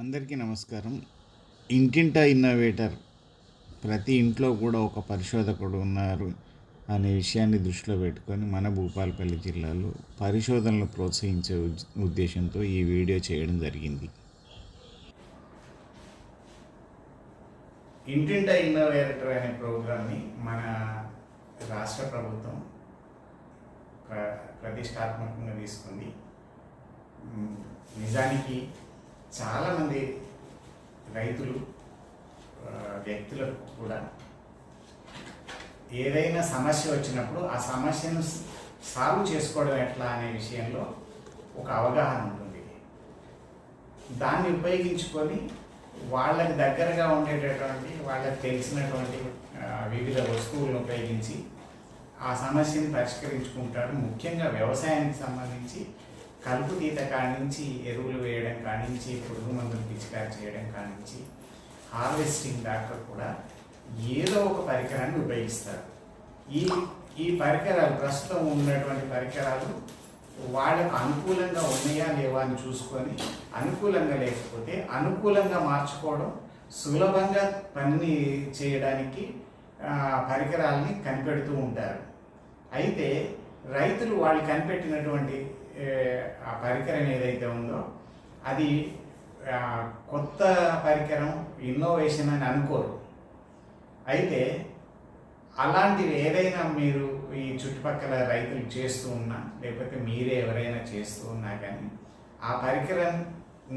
అందరికీ నమస్కారం. ఇంటింటా ఇన్నోవేటర్. ప్రతి ఇంట్లో కూడా ఒక పరిశోధకుడు ఉన్నారు అనే విషయాన్ని దృష్టిలో పెట్టుకొని మన భూపాలపల్లి జిల్లాలో పరిశోధనలు ప్రోత్సహించే ఉద్దేశంతో ఈ వీడియో చేయడం జరిగింది. ఇంటింటా ఇన్నోవేటర్ అనే ప్రోగ్రామ్ని మన రాష్ట్ర ప్రభుత్వం ప్ర ప్రతిష్టాత్మకంగా తీసుకుంది. నిజానికి చాలామంది రైతులు వ్యక్తులకు కూడా ఏదైనా సమస్య వచ్చినప్పుడు ఆ సమస్యను సాల్వ్ చేసుకోవడం ఎట్లా అనే విషయంలో ఒక అవగాహన ఉంటుంది. దాన్ని ఉపయోగించుకొని వాళ్ళకి దగ్గరగా ఉండేటటువంటి వాళ్ళకి తెలిసినటువంటి వివిధ వస్తువులను ఉపయోగించి ఆ సమస్యని పరిష్కరించుకుంటాడు ముఖ్యంగా వ్యవసాయానికి సంబంధించి కలుపు తీత కానించి ఎరువులు వేయడం కానించి పురుగు మందులు పిచికారి చేయడం కానించి హార్వెస్టింగ్ దాకా కూడా ఏదో ఒక పరికరాన్ని ఉపయోగిస్తారు. ఈ ఈ పరికరాలు ప్రస్తుతం ఉన్నటువంటి పరికరాలు వాళ్ళకు అనుకూలంగా ఉన్నాయా లేవా అని చూసుకొని అనుకూలంగా లేకపోతే అనుకూలంగా మార్చుకోవడం సులభంగా పనిని చేయడానికి పరికరాలని కనిపెడుతూ ఉంటారు. అయితే రైతులు వాళ్ళు కనిపెట్టినటువంటి ఆ పరికరం ఏదైతే ఉందో అది కొత్త పరికరం ఇన్నోవేషన్ అని అనుకోరు. అయితే అలాంటివి ఏదైనా మీరు ఈ చుట్టుపక్కల రైతులు చేస్తూ ఉన్నా లేకపోతే మీరే ఎవరైనా చేస్తూ ఉన్నా కానీ ఆ పరికరం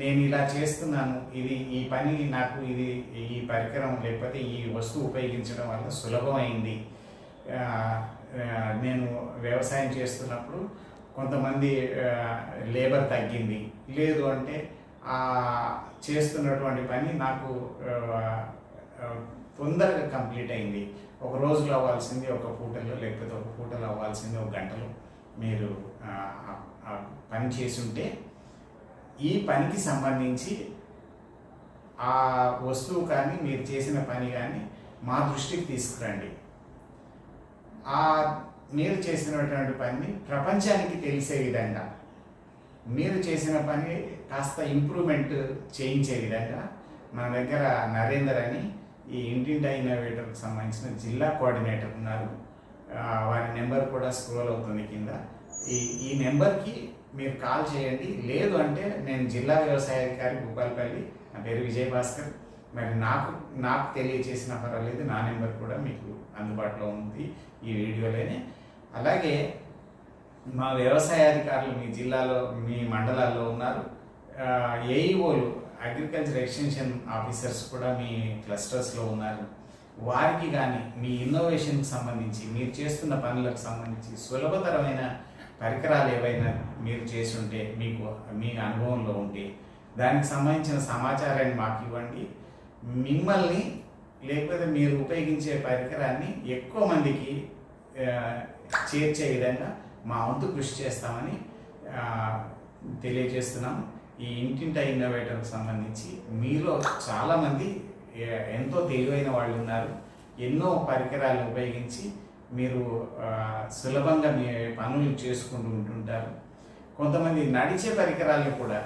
నేను ఇలా చేస్తున్నాను ఇది ఈ పని నాకు ఇది ఈ పరికరం లేకపోతే ఈ వస్తువు ఉపయోగించడం వల్ల సులభమైంది. నేను వ్యవసాయం చేస్తున్నప్పుడు కొంతమంది లేబర్ తగ్గింది. లేదు అంటే ఆ చేస్తున్నటువంటి పని నాకు తొందరగా కంప్లీట్ అయింది. ఒక రోజులో అవ్వాల్సింది ఒక పూటలో లేకపోతే ఒక పూటలో అవ్వాల్సింది ఒక గంటలో మీరు పని చేసుంటే ఈ పనికి సంబంధించి ఆ వస్తువు కానీ మీరు చేసిన పని కానీ మా దృష్టికి తీసుకురండి. ఆ మీరు చేసినటువంటి పనిని ప్రపంచానికి తెలిసే విధంగా మీరు చేసిన పని కాస్త ఇంప్రూవ్మెంట్ చేయించే విధంగా మన దగ్గర నరేందర్ అని ఈ ఇంటింట ఇన్నోవేటర్కి సంబంధించిన జిల్లా కోఆర్డినేటర్ ఉన్నారు. వారి నెంబర్ కూడా స్క్రోల్ అవుతుంది కింద. ఈ ఈ నెంబర్కి మీరు కాల్ చేయండి. లేదు అంటే నేను జిల్లా వ్యవసాయ అధికారి భూపాలపల్లి నా పేరు విజయ్ భాస్కర్ మరి నాకు నాకు తెలియచేసిన పర్వాలేదు నా నెంబర్ కూడా మీకు అందుబాటులో ఉంది ఈ వీడియోలోనే. అలాగే మా వ్యవసాయ అధికారులు మీ జిల్లాలో మీ మండలాల్లో ఉన్నారు. ఏఈఓలు అగ్రికల్చర్ ఎక్స్టెన్షన్ ఆఫీసర్స్ కూడా మీ క్లస్టర్స్లో ఉన్నారు. వారికి కానీ మీ ఇన్నోవేషన్కి సంబంధించి మీరు చేస్తున్న పనులకు సంబంధించి సులభతరమైన పరికరాలు ఏవైనా మీరు చేసి ఉంటే మీకు మీ అనుభవంలో ఉంటే దానికి సంబంధించిన సమాచారాన్ని మాకు ఇవ్వండి. మిమ్మల్ని లేకపోతే మీరు ఉపయోగించే పరికరాన్ని ఎక్కువ మందికి చేర్చే విధంగా మా వంతు కృషి చేస్తామని తెలియజేస్తున్నాం. ఈ ఇంటింటా ఇన్నోవేటర్కి సంబంధించి మీలో చాలామంది ఎంతో తెలివైన వాళ్ళు ఉన్నారు. ఎన్నో పరికరాలు ఉపయోగించి మీరు సులభంగా మీ పనులు చేసుకుంటూ ఉంటుంటారు. కొంతమంది నడిచే పరికరాలను కూడా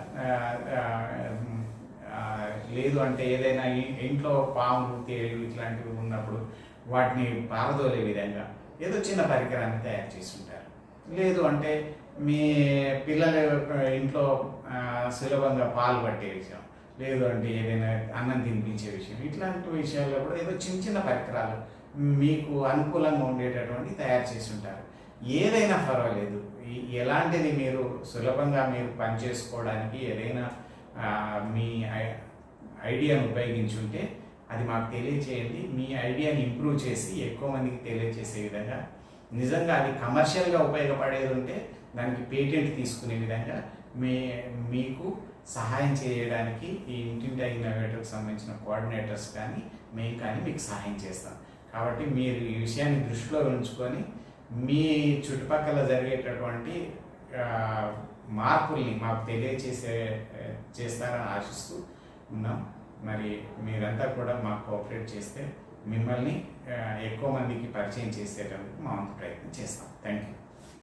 లేదు అంటే ఏదైనా ఇంట్లో పాములు తేలు ఇట్లాంటివి ఉన్నప్పుడు వాటిని పారదోలే విధంగా. ఏదో చిన్న పరికరాన్ని తయారు చేసి ఉంటారు లేదు అంటే మీ పిల్లల ఇంట్లో సులభంగా పాలు పట్టే విషయం. లేదు అంటే ఏదైనా అన్నం తినిపించే విషయం. ఇట్లాంటి విషయాల్లో కూడా ఏదో చిన్న చిన్న పరికరాలు మీకు అనుకూలంగా ఉండేటటువంటి తయారు చేసి ఉంటారు ఏదైనా పర్వాలేదు. ఎలాంటిది మీరు సులభంగా మీరు పని చేసుకోవడానికి ఏదైనా మీ ఐ- ఐడియాను ఉపయోగించుంటే అది మాకు తెలియచేయండి. మీ ఐడియాని ఇంప్రూవ్ చేసి ఎక్కువ మందికి తెలియజేసే విధంగా నిజంగా అది కమర్షియల్గా ఉపయోగపడేది ఉంటే దానికి పేటెంట్ తీసుకునే విధంగా మీ మీకు సహాయం చేయడానికి ఈ ఇంటింటా ఇన్నోవేటర్కి సంబంధించిన కోఆర్డినేటర్స్ కానీ మేము కానీ మీకు సహాయం చేస్తాం. కాబట్టి మీరు ఈ విషయాన్ని దృష్టిలో ఉంచుకొని మీ చుట్టుపక్కల జరిగేటటువంటి మార్పుల్ని మాకు తెలియచేసే చేస్తారని ఆశిస్తూ ఉన్నాం. మరి మీరంతా కూడా మాకు కోఆపరేట్ చేస్తే మిమ్మల్ని ఎక్కువ మందికి పరిచయం చేసేటందుకు మా వంతు ప్రయత్నం చేస్తాం. Thank you